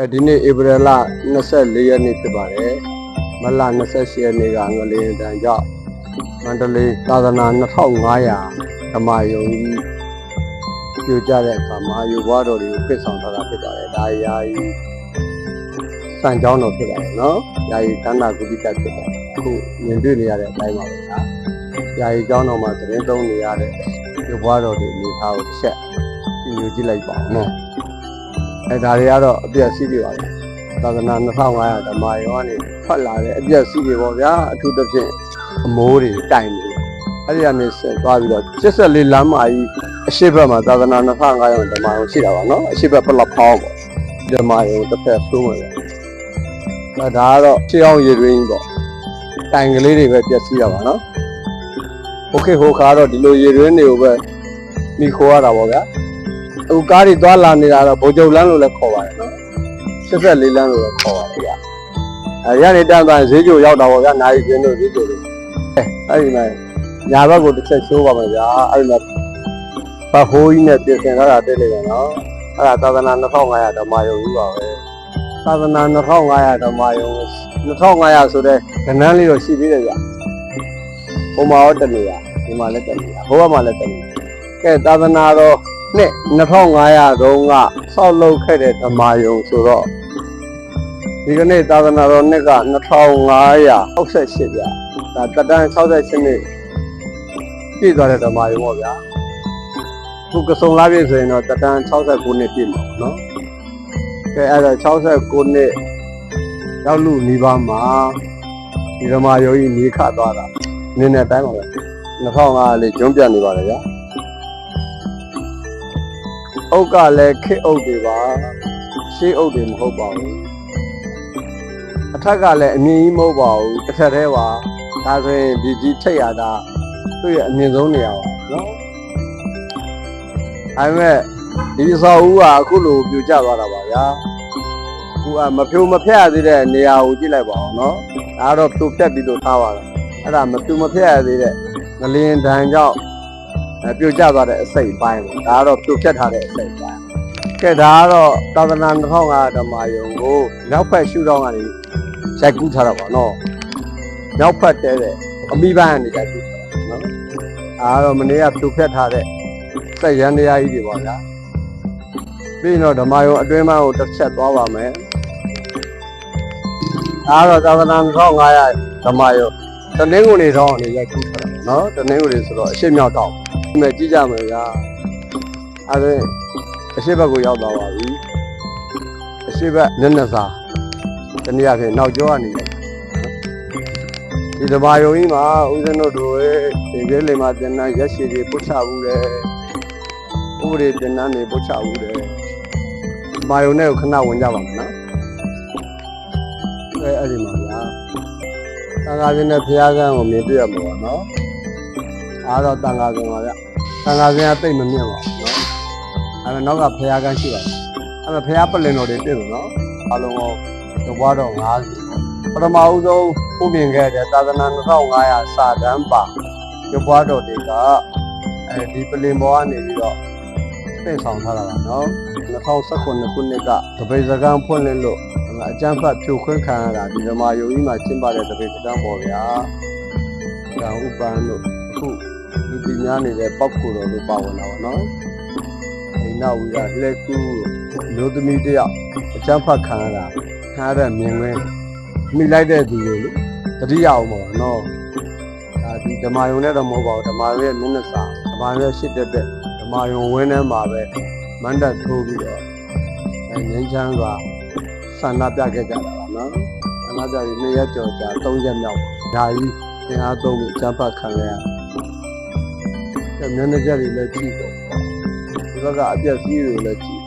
အဲဒီနေ့ဧပြီလ24ရက်နေ့ဖြစ်ပါတယ်မလ28ရက်နေ့ကငလင်းတန်ကြောင့်မန္တလေးသာသနာ2500ဓမ္မယုံကြီးပြိုကျတဲ့အခါမှာယူဘွားတော်တွေကိုပြစ်ဆောင်ထားတာဖြစ်ပါတယ်ဒါယာယီစံကြောင်းတော်ဖြစ်ပါတယ်နော်ယာယီကန္နာကုတိတဖြစ်ပါတယ်အခုမြင်တွေ့နေရတဲ့အတိုင်းပါပဲဗျာယာယီကျောင်းတော်မှာသတင်းသုံးနေရတဲ့ယူဘွားတော်တွေအနေထားကိုတစ်ချက်ကြည့်ညိုကြည့်လိုက်ပါဦးနော် အဲဒါတွေကတော့အပြည့်အစည်းတွေပါပဲသာသနာ2500ဓမ္မယောကနေထွက်လာတဲ့အပြည့်အစည်းတွေပေါ့ဗျာအထူးသဖြင့်အမိုးတွေတိုင်တွေအဲ့ဒီကနေဆက်သွားပြီးတော့84လမ်းမကြီးအရှိဘက်မှာသာသနာ2500ဓမ္မယောရှိတာပါနော်အရှိဘက်ပလက်ဖောင်းပေါ့ဓမ္မယောတစ်ဖက်ဆိုးမယ်ဗျာဒါကတော့ရှေးအောင်ရည်ရင်းကြီးပေါ့တိုင်ကလေးတွေပဲပြည့်စည်ရပါနော်โอเคဟိုခါတော့ဒီလိုရည်ရင်းတွေကိုပဲမိခိုးရတာပေါ့ဗျာ အခုကားတွေသွားလာနေတာတော့ဗိုလ်ချုပ်လမ်းလို့လည်းခေါ်ပါတယ်နော်84လမ်းလို့လည်းခေါ်ပါတယ်ဗျအဲရနေတန်းတန်းဈေးကြိုရောက်တာပေါ့ဗျာနိုင်ပြင်းတို့ဈေးကြိုတွေအဲအဲ့ဒီမှာညာဘက်ကိုတစ်ချက်ရှိုးပါမယ်ဗျာအဲ့ဒီမှာဘဟိုးကြီးနဲ့ပြင်ဆင်ထားတာတက်နေတယ်နော်အဲ့ဒါသာသနာ2500ဓမ္မယုံကြီးပါပဲသာသနာ2500ဓမ္မယုံ2500ဆိုတဲ့ကဏ္ဍလေးတော့ရှိသေးတယ်ဗျဟိုမှာရောတနေရဒီမှာလည်းတနေရဟိုဘက်မှာလည်းတနေရကဲသာသနာတော် နှစ်2500တုန်းကဆောက်လုပ်ခဲ့တဲ့ဓမ္မယုံဆိုတော့ဒီကနေ့သာသနာတော်နှစ်က2568ဗျာဒါတက်တန်း68နှစ်ပြည့်သွားတဲ့ဓမ္မယုံပေါ့ဗျာခုကစုံလာပြည့်ဆိုရင်တော့တက်တန်း69နှစ်ပြည့်မှာပေါ့နော်ကဲအဲ့တော့69နှစ်ရောက်လူနီးပါးမှာဒီဓမ္မယုံကြီးနေခသွားတာနင်းတဲ့အတိုင်းပါပဲ2500လေးကျွန်းပြတ်နေပါလေဗျာ အုတ်ကလည်းခစ်အုတ်တွေပါရှေးအုတ်တွေမဟုတ်ပါဘူးအထက်ကလည်းအမြင့်ကြီးမဟုတ်ပါဘူးတစ်ထက်တည်းပါဒါဆိုရင်ဒီကြီးထိတ်ရတာသူ့ရဲ့အမြင့်ဆုံးနေရာပါနော်အဲမဲ့ဒီဆောက်ဦးကအခုလိုပြိုကျသွားတာပါဗျာခုကမဖြိုမဖျက်ရသေးတဲ့နေရာကိုကြည့်လိုက်ပါအောင်နော်ဒါကတော့ဖြိုဖျက်ပြီးတော့ထားပါလားအဲ့ဒါမဖြိုမဖျက်ရသေးတဲ့ငလင်တန်ကြောင့် အဲပြိုကျသွားတဲ့အစိတ်အပိုင်းပေါ့ဒါကတော့ပြိုပြတ်ထားတဲ့အစိတ်အပိုင်းကဲဒါကတော့သာသနာ2500ဓမ္မယုံကိုနောက်ဖက်ရှုထောင့်ကနေရိုက်ကူးထားတာပါနော်နောက်ဖက်တဲတဲ့အမိပန်းကနေရိုက်ကူးထားတာနော်အားတော့မနေ့ကပြိုပြတ်ထားတဲ့စက်ရန်တရားကြီးတွေပါဗျာပြီးရင်တော့ဓမ္မယုံအတွင်းပိုင်းကိုတစ်ချက်သွားပါမယ်အားတော့သာသနာ2500ဓမ္မယုံ တနင်္ဂနွေနေ့တော့အနေရိုက်ကူးထားတာနော်တနင်္ဂနွေနေ့ဆိုတော့အရှိမြောက်တော့ဒီမဲ့ကြည့်ကြမယ်ဗျာအဲဒါအရှိဘက်ကိုရောက်သွားပါပြီအရှိဘက်နက်နက်စာတနည်းအားဖြင့်နောက်ကျောကနေလိုက်ဒီတဘာယုံကြီးမှာဦးဇင်းတို့တို့ရဲ့ဒီကလေးမှာတင်နန်းရက်ရှိတွေပုတ်ချဘူးတယ်ဥပဒေတင်နန်းတွေပုတ်ချဘူးတယ်မာယုံနဲ့ကိုခဏဝင်ကြပါမယ်နော်အဲအဲ့ဒီမှာဗျာ သံဃာရှင်နဲ့ဘုရားကံကိုမြင်တွေ့ရမှာပါနော်အားတော့တန်ခါဆုံးပါဗျတန်ခါစင်းကတိတ်မမြင့်ပါဘူးနော်အဲဒါနောက်ကဖရာကန်းရှိပါတယ်အဲဒါဖရာပလင်တော်တွေပြည့်စုံနော်အလုံးကောသဘွားတော်50ပထမဦးဆုံးပုံပြင်ခဲ့တဲ့သာသနာ2500စာတန်းပါသဘွားတော်တွေကအဲဒီပလင်ဘောကနေပြီးတော့ပြည့်ဆောင်ထားတာပါနော်2019ခုနှစ်ကတပိတ်စကံဖွင့်လင်းလို့ အကျန်းဖတ်ဖြိုခွင်းခံရတာဒီဓမ္မယုံကြီးမှာကျင်းပတဲ့တပိတ်စကံပေါ်ဗျာဒါဥပန်းတို့အခုလူတီများနေတဲ့ပောက်ကိုတော်လို့ပါဝင်တာပေါ့နော်။အိနာဝီကလက်ကူမျိုးသမီးတယောက်အချမ်းဖတ်ခံရတာခံရတဲ့မြင်ကွင်းမိလိုက်တဲ့သူတွေလေတတိယအောင်ပေါ့နော်။ဒါဒီဓမ္မယုံနဲ့တော့မဟုတ်ပါဘူးဓမ္မယုံရဲ့မျက်နှာစာဓမ္မယုံရဲ့ရှစ်တက်တဲ့ဓမ္မယုံဝင်းထဲမှာပဲမန္တထိုးပြီးတော့အဲငင်းချမ်းစွာဆ န္ဒပြခဲ့ကြတာပါနော်။ဆန္ဒပြပြီးနှစ်ရက်ကြော်ကြာ၃ရက်မြောက်ပါ။ဒါကြီးသင်အားသုံးပြီးအချမ်းဖတ်ခံရတာအဲမျက်နှာကြက်တွေလည်းကြည့်တော့ဒီဘက်ကအပြက်စီးတွေလည်းကြည့်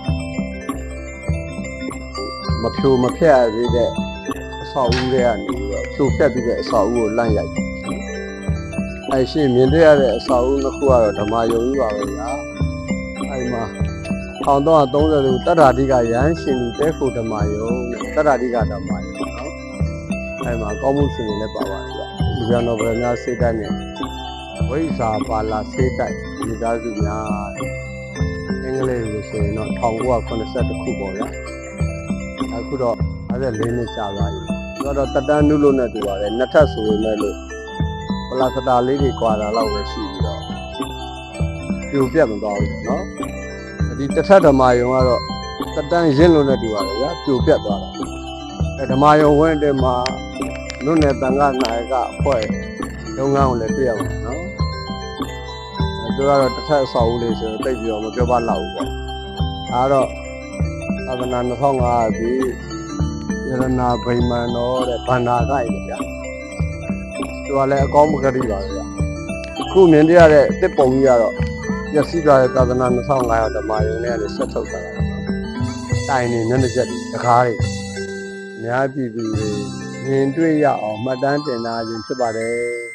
မဖြိုမဖျက်ရသေးတဲ့အဆောက်အဦတွေကနေပြီးတော့ဖြိုဖျက်ပြီးတဲ့အဆောက်အဦကိုလန့်ရိုက်တယ်အဲရှင်းမြင်တွေ့ရတဲ့အဆောက်အဦတစ်ခုကတော့ဓမ္မယုံကြီးပါပဲညာအဲဒီမှာ 1330လူတတ္ထာတိကရဟန်းရှင်လူတဲခိုဓမ္မယုံတတ္ထာတိကဓမ္မယုံနော်အဲဒီမှာကောင်းမှုရှင်တွေလည်းပါပါတယ်ဗျလူပြန်တော်ဗရမများစိတ်ဓာတ်နဲ့ ဝိဇာပါလာဆေးတိုက်မိသားစုများအင်္ဂလိပ်လိုဆိုရင်တော့1982ခုပေါ့ဗျာအဲ အခုတော့54နှစ်ကြာသွားပြီသူကတော့တက်တန်းနုလို့နဲ့တူပါတယ်နှစ်ထပ်ဆိုပေမဲ့လို့ပလာစတာလေးတွေကွာတာလောက်ပဲရှိပြီးတော့ပြိုပြတ်မသွားဘူးเนาะ ဒီတထဓမ္မယုံကတော့တတန်းရင့်လို့နဲ့တူပါတယ်ဗျာပြိုပြတ်သွားတာအဲဓမ္မယုံဝင်းတဲ့မှာလွတ်နယ်တန်ခါနိုင်ကအဖွဲ့လုပ်ငန်းကိုလည်းပြရအောင်နော်အဲသူကတော့တစ်ထပ်အဆောက်အဦလေးဆိုတော့တိတ်ပြီးတော့မပြောပါလောက်ဘူးပေါ့ဒါတော့သာသနာ2500ပြီယရနာဗိမာန်တော်တဲ့ဗန္နာကိုက်ဗျာသူကလည်းအကောင်းမကတိပါဗျာခုမြင်ရတဲ့တစ်ပုံကြီးကတော့ က်စီးသွားတဲ့သာသနာ2500ဓမ္မယုံနဲ့လည်းဆက်ထုတ်တာပါတိုင်နေမျက်နှာချက်တွေတကားတွေအများပြည်သူတွေမြင်တွေ့ရအောင်မှတ်တမ်းတင်ထားခြင်းဖြစ်ပါတယ်